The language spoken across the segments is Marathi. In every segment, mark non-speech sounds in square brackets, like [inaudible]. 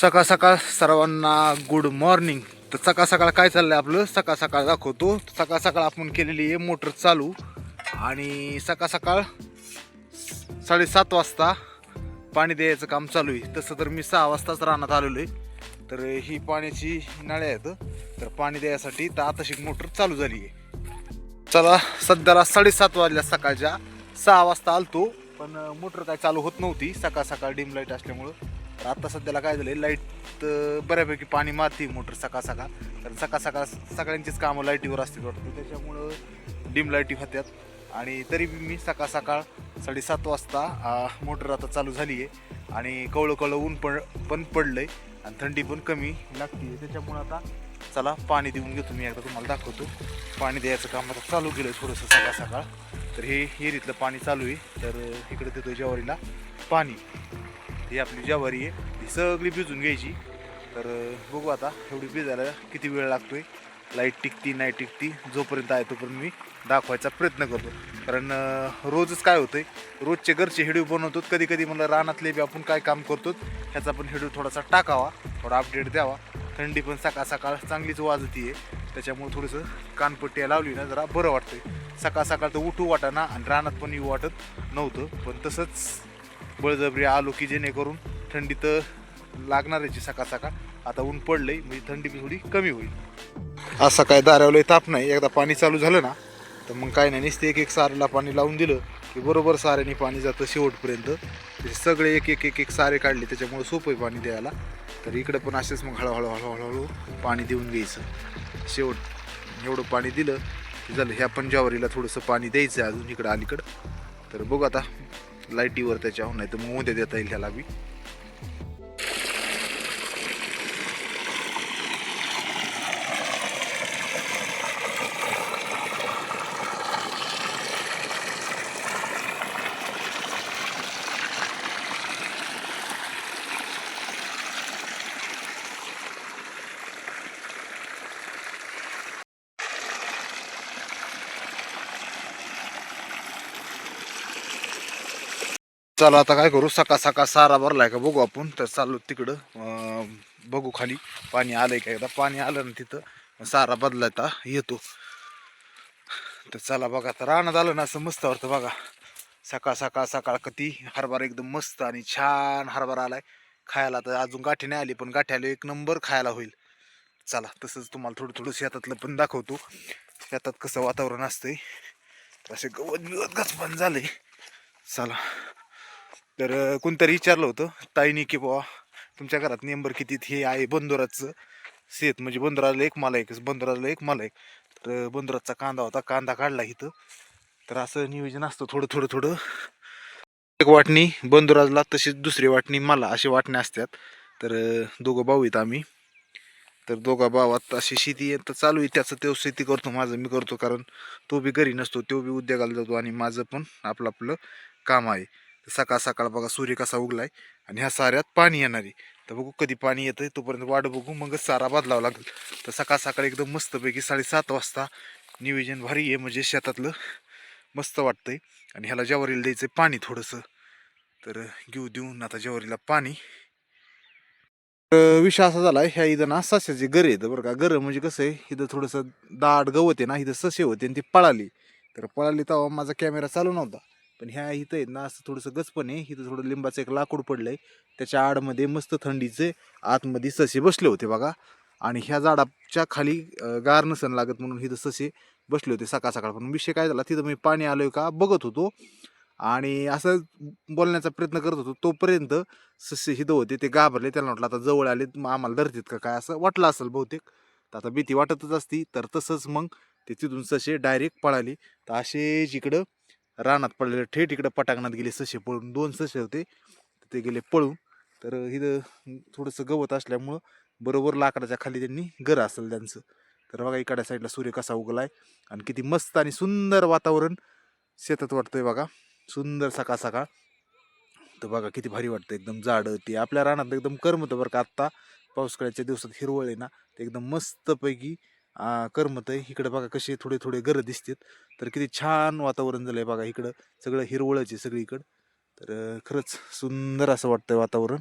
सकाळ सकाळ सर्वांना गुड मॉर्निंग तर सकाळ सकाळ काय चाललंय आपलं? सकाळ सकाळ दाखवतो. सकाळ सकाळ आपण केलेली आहे मोटर चालू. आणि सकाळ सकाळ साडेसात वाजता पाणी द्यायचं काम चालू आहे. तसं तर मी सहा वाजताच रानात आलेलो आहे. तर ही पाण्याची नळ्या आहेत. तर पाणी द्यायसाठी तर आताशी मोटर चालू झाली आहे. चला सध्याला साडेसात वाजल्या सकाळच्या. सहा वाजता आलतो पण मोटर काय चालू होत नव्हती. सकाळ सकाळ डिम लाइट असल्यामुळं. तर आता सध्याला काय झालं लाइट बऱ्यापैकी पाणी मारते मोटर सकाळ सकाळ. कारण सकाळ सकाळ सगळ्यांचीच कामं लाईटीवर असतील वाटतं. त्याच्यामुळं डिम लाईटी होत्यात. आणि तरी मी सकाळ सकाळ साडेसात वाजता मोटर आता चालू झाली आहे आणि कवळं कवळं ऊन पण पण आहे आणि थंडी पण कमी लागते त्याच्यामुळं आता चला पाणी देऊन घेतो. मी एकदा तुम्हाला दाखवतो. पाणी द्यायचं काम आता चालू केलं आहे थोडंसं सकाळ सकाळ. तर हे हिरीतलं पाणी चालू आहे. तर इकडे देतो ज्वारीला पाणी. ही आपली ज्वारी आहे ही सगळी भिजून घ्यायची. तर बघू आता एवढी भिजायला किती वेळ लागतो आहे लाइट टिकती नाही टिकती जोपर्यंत आहे तोपर्यंत मी दाखवायचा प्रयत्न करतो. कारण रोजच काय होतंय रोजचे घरचे हेडिओ बनवतो कधी कधी मला रानातले बी आपण काय काम करतो ह्याचा पण हेडिओ थोडासा टाकावा थोडा अपडेट द्यावा. थंडी पण सकाळ सकाळ चांगलीच वाजती आहे त्याच्यामुळे थोडंसं कानपट्टी लावली ना जरा बरं वाटतंय. सकाळ सकाळ तर उठू वाटाना आणि रानात पण येऊ वाटत नव्हतं. पण तसंच बळजबरी आलो की जेणेकरून थंडी तर लागणारच सकाळ सकाळ. आता ऊन पडलंय म्हणजे थंडी थोडी कमी होईल. असं काय दारावलं ताप नाही एकदा पाणी चालू झालं ना तर मग काय नाही नुसते एक एक सारेला पाणी लावून दिलं की बरोबर साऱ्याने पाणी जातं शेवटपर्यंत. सगळे एक एक एक एक सारे काढले त्याच्यामुळे सोपं आहे पाणी द्यायला. तर इकडं पण असेच मग हळूहळू हळूहळू पाणी देऊन घ्यायचं. शेवट एवढं पाणी दिलं की झालं. ह्या पण ज्वारीला थोडंसं पाणी द्यायचं आहे अजून इकडं अलीकडं. तर बघू आता लाईटीवर त्याच्या नाही तर मग देता येईल ह्याला बी. चला आता काय करू? सकाळ सकाळ सारा भरलाय का बघू आपण. तर चाललो तिकडं बघू खाली. पाणी आलंय का एकदा? पाणी आलं ना तिथं. सारा बदलायता येतो. तर चला बघा तर रानात आलं ना असं मस्त वाटतं बघा. सकाळ सकाळ सकाळ कधी हरभरा एकदम मस्त आणि छान हरभरा आलाय. खायला तर अजून गाठी नाही आली पण गाठी आली एक नंबर खायला होईल. चला तसंच तुम्हाला थोडं थोडं शेतातलं पण दाखवतो. शेतात कसं वातावरण असतंय. असे गवत बिवत घास पण झालंय चला. तर कोणतरी विचारलं होतं ताईनी की बाबा तुमच्या घरात नेंबर किती हे आहे बंदुराचं शेत. म्हणजे बंदुराला एक मला एक बंदुराला एक मला एक तर बंदुराचा कांदा होता कांदा काढला इथं. तर असं नियोजन असतं थोडं थोडं थोडं. एक वाटणी बंदुराजला तशीच दुसरी वाटणी मला अशी वाटणी असतात. तर दोघं भाऊ आहेत आम्ही. तर दोघा भावात अशी शेती आहे तर चालू आहे. त्याचं तो शेती करतो माझं मी करतो. कारण तो बी घरी नसतो तो बी उद्योगाला जातो आणि माझं पण आपलं आपलं काम आहे. सकाळ सकाळ बघा सूर्य कसा उगलाय आणि ह्या साऱ्यात पाणी येणार आहे. तर बघू कधी पाणी येतं तोपर्यंत वाट बघू मगच सारा बदलावा लागेल. तर सकाळ सकाळ एकदम मस्तपैकी साडेसात वाजता नियोजन भारी आहे म्हणजे शेतातलं मस्त वाटतंय. आणि ह्याला ज्वारीला द्यायचं पाणी थोडंसं. तर घेऊ देऊन आता ज्वारीला पाणी. तर विषय असा झाला ह्या इथं ना सस्याचे गर आहेत बरं का. गर म्हणजे कसं आहे इथं थोडंसं दाट गवत आहे ना इथं ससे होते आणि ती पळाली. तर पळाली तेव्हा माझा कॅमेरा चालू नव्हता. पण ह्या इथं आहेत ना असं थोडंसं गचपण आहे. इथं थोडं लिंबाचं एक लाकूड पडलंय. त्याच्या आडमध्ये मस्त थंडीचे आतमध्ये ससे बसले होते बघा. आणि ह्या झाडाच्या खाली गार नसन लागत म्हणून इथं ससे बसले होते सकाळ सकाळ. पण विषय काय झाला तिथं मी पाणी आलोय का बघत होतो. आणि असं बोलण्याचा प्रयत्न करत होतो तोपर्यंत ससे हिथं होते ते घाबरले. त्याला वाटलं आता जवळ आले मग आम्हाला धरतात का काय? असं वाटलं असेल बहुतेक. तर आता भीती वाटतच असती. तर तसंच मग ते तिथून ससे डायरेक्ट पळाली. तर असे जिकडं रानात पडलेले ठेट इकडं पटांगणात गेले ससे पळून दोन ससे होते ते गेले पळून. तर इथं थोडंसं गवत असल्यामुळं बरोबर लाकडाच्या खाली त्यांनी घर असेल त्यांचं. तर बघा इकडच्या साईडला सूर्य कसा उगलाय आणि किती मस्त आणि सुंदर वातावरण शेतात वाटतंय बघा. सुंदर सकाळ सकाळ. तर बघा किती भारी वाटतं एकदम जाडं ते. आपल्या रानात एकदम करमतं बरं का आत्ता. पावसाळ्याच्या दिवसात हिरवळ आहे ना ते एकदम मस्तपैकी करमत आहे इकडं बघा कसे थोडे थोडे गरज दिसतात तर किती छान वातावरण झालंय बघा इकडं. सगळं हिरवळच आहे सगळीकडं. तर खरंच सुंदर असं वाटतंय वातावरण.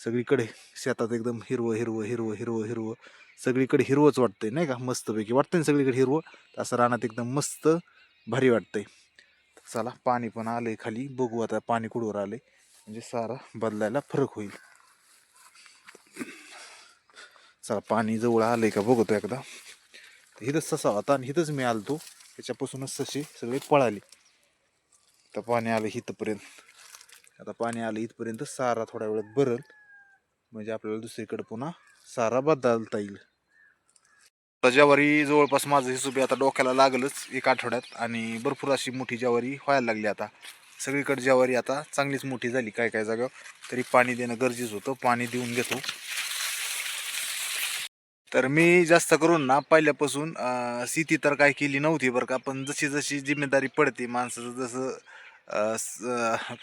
सगळीकडे शेतात एकदम हिरवं हिरवं हिरवं हिरवं हिरवं. सगळीकडे हिरवंच वाटतंय नाही का? मस्तपैकी. वाटतंय ना सगळीकडे हिरवं? असं रानात एकदम मस्त भारी वाटतंय. चला पाणी पण आलंय खाली. बघू आता पाणी कुठवर आलंय. म्हणजे सारा बदलायला फरक होईल. चला पाणी जवळ आलंय का? बघतो एकदा. तर ससा होता आणि इथंच मी आलतो. त्याच्यापासूनच ससे सगळे पळाले. तर पाणी आलं इथपर्यंत आता पाणी आलं इथपर्यंत सारा थोड्या वेळात भरल. म्हणजे आपल्याला दुसरीकडे पुन्हा सारा बदलता येईल. आता ज्वारी जवळपास माझं हिशोबी आता डोक्याला लागलंच एक आठवड्यात. आणि भरपूर अशी मोठी ज्वारी व्हायला लागली आता. सगळीकडे ज्वारी आता चांगलीच मोठी झाली काय काय जागा. तरी पाणी देणं गरजेचं होतं. पाणी देऊन घेतो. तर मी जास्त करून ना पहिल्यापासून शेती तर काय केली नव्हती बरं का पण जशी जशी जिम्मेदारी पडते माणसाचं जसं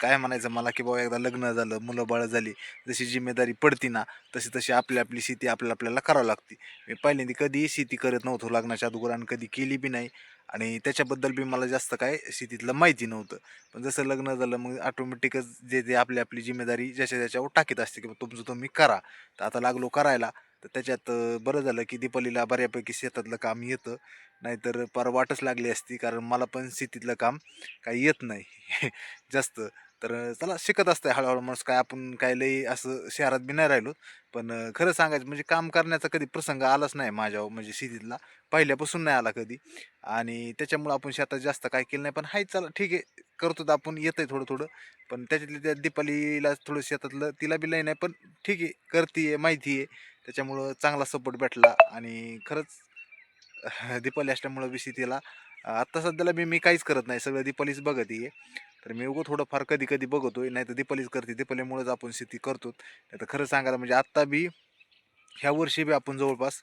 काय म्हणायचं मला की बाबा एकदा लग्न झालं मुलं बाळ झाली जशी जिम्मेदारी पडती ना तशी तशी आपली आपली शेती आपल्या आपल्याला करावं लागते. मी पहिल्यांदा कधीही शेती करत नव्हतो लग्नाच्या अगोदर आणि कधी केली बी नाही आणि त्याच्याबद्दल बी मला जास्त काय शेतीतलं माहिती नव्हतं. पण जसं लग्न झालं मग ऑटोमॅटिकच जे जे आपली आपली जिम्मेदारी ज्याच्या ज्याच्यावर टाकीत असते की तुमचं तुम्ही करा. तर आता लागलो करायला. तर त्याच्यात बरं झालं की दीपालीला बऱ्यापैकी शेतातलं काम येतं. नाहीतर फार वाटच लागली असती कारण मला पण शेतीतलं काम काही येत नाही. [laughs] जास्त. तर चला शिकत असतंय हळूहळू माणूस. काय आपण काय लई असं शहरात बी नाही राहिलो. पण खरं सांगायचं म्हणजे काम करण्याचा कधी प्रसंग आलाच नाही माझ्यावर म्हणजे शेतीतला. पहिल्यापासून नाही आला कधी. आणि त्याच्यामुळं आपण शेतात जास्त काय केलं नाही. पण हाय चला ठीक आहे. करतो तर आपण येतंय थोडं थोडं पण त्याच्यातल्या त्या दीपालीला थोडं शेतातलं तिला बी लई नाही. पण ठीक आहे करते माहिती आहे त्याच्यामुळं चांगला सपोर्ट भेटला आणि खरंच [laughs] दीपाली असल्यामुळं बी शेतीला आत्ता सध्याला बी मी काहीच करत नाही. सगळं दीपालीच बघत आहे. तर मी उगं थोडंफार कधी कधी बघतोय. नाही तर दीपालीच करते. दीपालीमुळेच आपण शेती करतो. नाही तर खरं सांगायला म्हणजे आत्ता बी ह्या वर्षी बी आपण जवळपास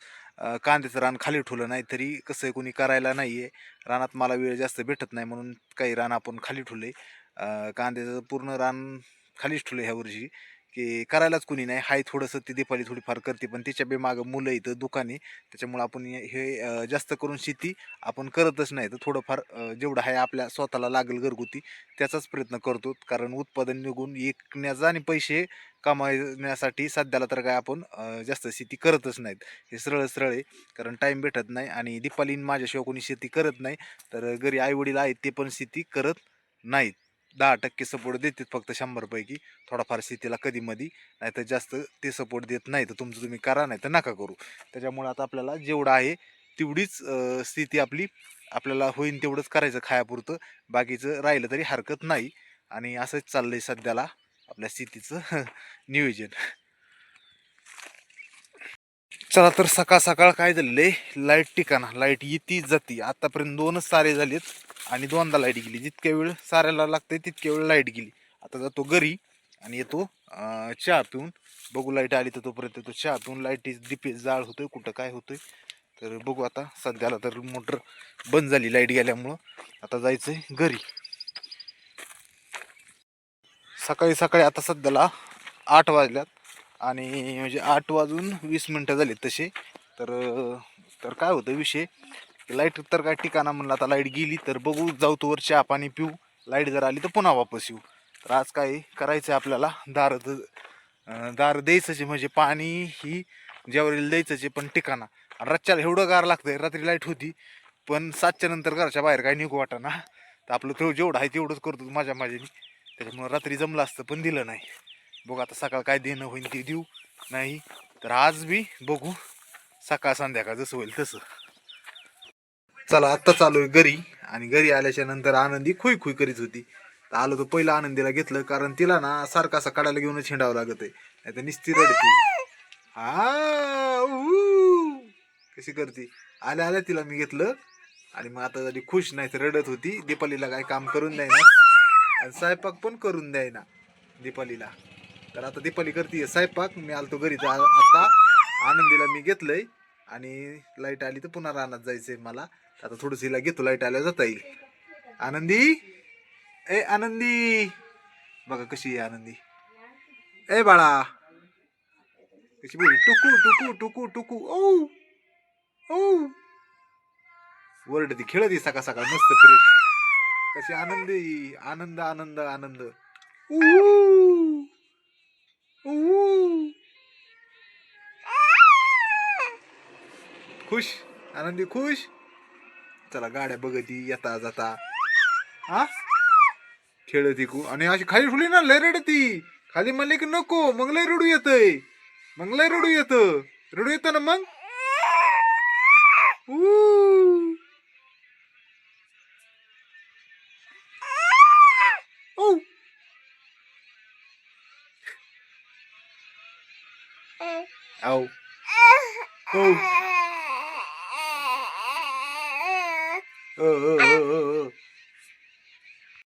कांद्याचं रान खाली ठेवलं. नाही तरी कसं आहे कोणी करायला नाही आहे रानात मला वेळ जास्त भेटत नाही म्हणून काही रान आपण खाली ठेवलं आहे कांद्याचं पूर्ण रान खालीच ठेवलं ह्या वर्षी. की करायलाच कोणी नाही. हाय थोडंसं ती दीपाली थोडीफार करते पण तिच्या बी मागं मुलं इथं दुकाने. त्याच्यामुळं आपण हे- जास्त करून शेती आपण करतच नाही. तर थोडंफार जेवढं आहे आपल्या स्वतःला लागेल घरगुती त्याचाच प्रयत्न करतो. कारण उत्पादन निघून विकण्याचा आणि पैसे कमावण्यासाठी सध्याला तर काय आपण जास्त शेती करतच नाहीत. हे सरळ सरळ आहे. कारण टाईम भेटत नाही आणि दीपालीन माझ्याशिवाय कोणी शेती करत नाही. तर घरी आईवडील आहेत ते पण शेती करत नाहीत. दहा टक्के सपोर्ट देतात फक्त शंभरपैकी. थोडाफार शेतीला कधी मधी नाही तर जास्त ते सपोर्ट देत नाही तर तुमचं तुम्ही करा नाही तर नका करू. त्याच्यामुळे आता आपल्याला जेवढं आहे तेवढीच स्थिती आपली आपल्याला होईन तेवढंच करायचं खायापुरतं. बाकीचं राहिलं तरी हरकत नाही. आणि असंच चाललंय सध्याला आपल्या स्थितीचं [laughs] नियोजन. चला तर सकाळ सकाळ काय झालेलं आहे? लाइट ठिकाणा लाइट येती जाती. आतापर्यंत दोनच सारे झालेत आणि दोनदा लाइट गेली. जितक्या वेळ साऱ्याला लागते तितक्या वेळ लाइट गेली. आता जातो घरी आणि येतो चहा पिऊन. बघू लाइट आली तर तोपर्यंत तो चहा पिऊन. लाईटी डिपे जाळ होतोय कुठं काय होतोय. तर बघू आता. सध्याला तर मोटर बंद झाली लाइट गेल्यामुळं. आता जायचंय घरी. सकाळी सकाळी आता सध्याला आठ वाजल्यात. आणि म्हणजे आठ वाजून वीस मिनटं झाली तसे. तर तर काय होतं विषय? लाइट तर काय ठिकाणा म्हणलं आता लाइट गेली तर बघू जाऊ तोवर चहा पाणी पिऊ. लाइट जर आली तर पुन्हा वापस येऊ. तर आज काय करायचं आहे आपल्याला? दार दार द्यायचंचे आहे म्हणजे पाणी ही ज्यावरील द्यायचंचे आहे पण ठिकाणा. रच्च्याला एवढं गार लागतंय रात्री लाइट होती पण सातच्या नंतर घराच्या बाहेर काय निघू वाटा ना तर आपलं तो जेवढं आहे तेवढंच करतो माझ्या माझ्यानी त्याच्यामुळं रात्री जमलं असतं पण दिलं नाही. बघू आता सकाळ काय देणं होईल ते देऊ. नाही तर आज बी बघू. सकाळ संध्याकाळ जसं होईल तसं. चला आत्ता चालू आहे घरी. आणि घरी आल्याच्यानंतर आनंदी खुई खुई करीत होती. तर आलो तर पहिलं आनंदीला घेतलं कारण तिला ना सारखा असा काढायला घेऊनच हिंडावं लागत आहे. नाही तर निस्ती रडते. हा कशी करते? आल्या आल्या तिला मी घेतलं. आणि मग आता झाली खुश नाही तर रडत होती. दीपालीला काय काम करून द्यायना. आणि स्वयंपाक पण करून द्यायना दीपालीला. तर आता दीपाली करते स्वयंपाक. मी आलतो घरी तर आता. आनंदीला मी घेतलंय. आणि लाइट आली तर पुन्हा रानात जायचंय मला. आता थोडंसं हिला घेतो लाइट आल्या जाता येईल. आनंदी? ए आनंदी! बघा कशी आहे आनंदी. ए बाळा! कशी बोल टुकू टुकू टुकू टुकू. ओ ओ वरडती खेळती सकाळ सकाळ मस्त फ्रेश कशी आनंदी? आनंद आनंद आनंद. ऊ खुश? आनंदी खुश? चला गाड्या बघती येता जाता. हा? खेळत आणि अशी खाली फुली ना लय रडती. खाली म्हणले की नको मग लय रडू येत मग लय रडू येत. रडू येतं ना मग? [laughs] Oh, oh, oh. oh.